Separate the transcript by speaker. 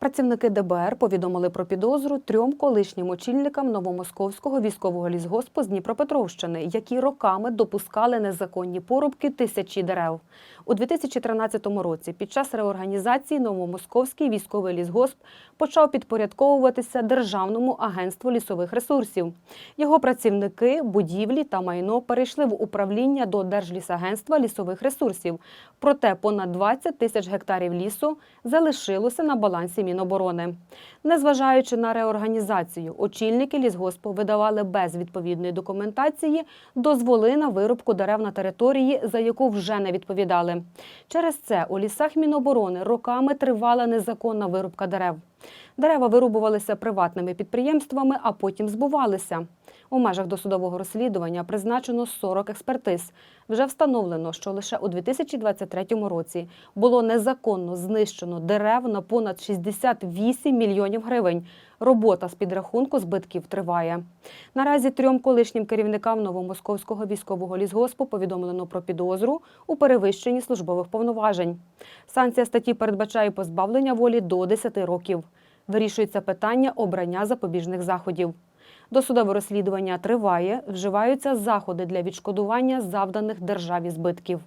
Speaker 1: Працівники ДБР повідомили про підозру трьом колишнім очільникам новомосковського військового лісгоспу з Дніпропетровщини, які роками допускали незаконні порубки тисячі дерев. У 2013 році під час реорганізації новомосковський військовий лісгосп почав підпорядковуватися Державному агентству лісових ресурсів. Його працівники, будівлі та майно перейшли в управління до Держлісагентства лісових ресурсів. Проте понад 20 тисяч гектарів лісу залишилося на балансі Міноборони. Незважаючи на реорганізацію, очільники лісгоспу видавали без відповідної документації дозволи на вирубку дерев на території, за яку вже не відповідали. Через це у лісах Міноборони роками тривала незаконна вирубка дерев. Дерева вирубувалися приватними підприємствами, а потім збувалися. У межах досудового розслідування призначено 40 експертиз. Вже встановлено, що лише у 2023 році було незаконно знищено дерев на понад 68 мільйонів гривень. Робота з підрахунку збитків триває. Наразі трьом колишнім керівникам новомосковського військового лісгоспу повідомлено про підозру у перевищенні службових повноважень. Санкція статті передбачає позбавлення волі до 10 років. Вирішується питання обрання запобіжних заходів. Досудове розслідування триває, вживаються заходи для відшкодування завданих державі збитків.